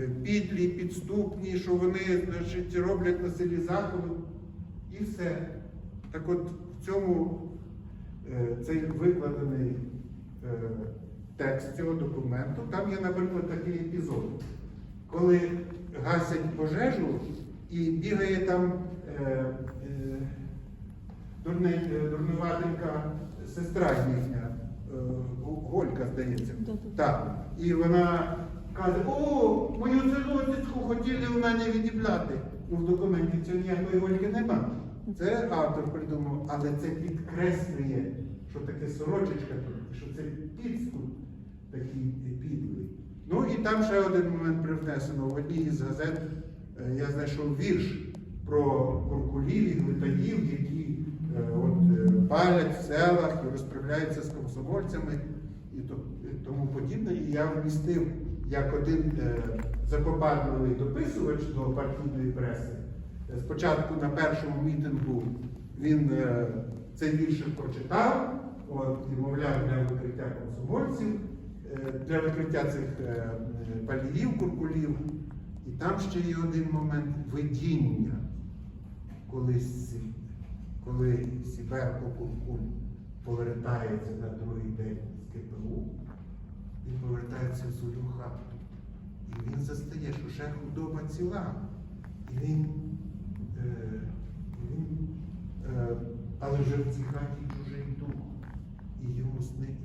е, підлі, підступні, що вони значить, роблять на селі заходу. І все. Так от в цьому е, цей викладений е, текст цього документу, там є, наприклад, такий епізод, коли гасять пожежу і бігає там е, е, е, дурнуватенька сестра їхня, е, Голька, здається. Так. І вона каже, о, мене відібрати. Ну, в документі цього ніякої Гольки нема. Це автор придумав, але це підкреслює, що таке сорочечка що це підступ такий підлий. Ну і там ще один момент привнесено. В одній із газет е, я знайшов вірш про куркулів і глитаїв, які е, от, е, палять в селах і розправляються з комсомольцями і тому подібне. І я вмістив як один е, запопадливий дописувач до партійної преси. Е, Спочатку на першому мітингу він е, цей віршик прочитав, от, і мовляв для викриття комсомольців, для викриття цих паліїв, куркулів. І там ще є один момент видіння, коли, коли Сібер Куркуль повертається на другий день з КПУ, він повертається в свою хату. І він застає, що ще худоба ціла. І він, е, він е, але вже в цій хаті чужий дух. І йому снить,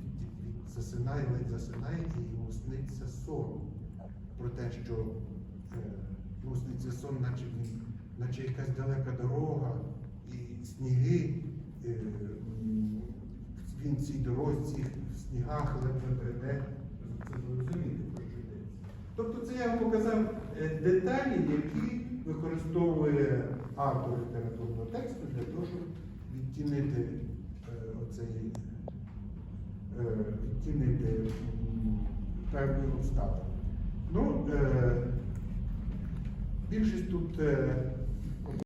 засинає, ледь засинає, і йому сниться сон про те, що е, йому сниться сон, наче він, наче якась далека дорога і сніги. Е, він цій дорозі, в снігах ледве бреде. Це ви розумієте, про що йдеться. Тобто це я вам показав е, деталі, які використовує автор літературного тексту для того, щоб відтінити е, оцей е, відтінити певні обставини. Ну, більшість тут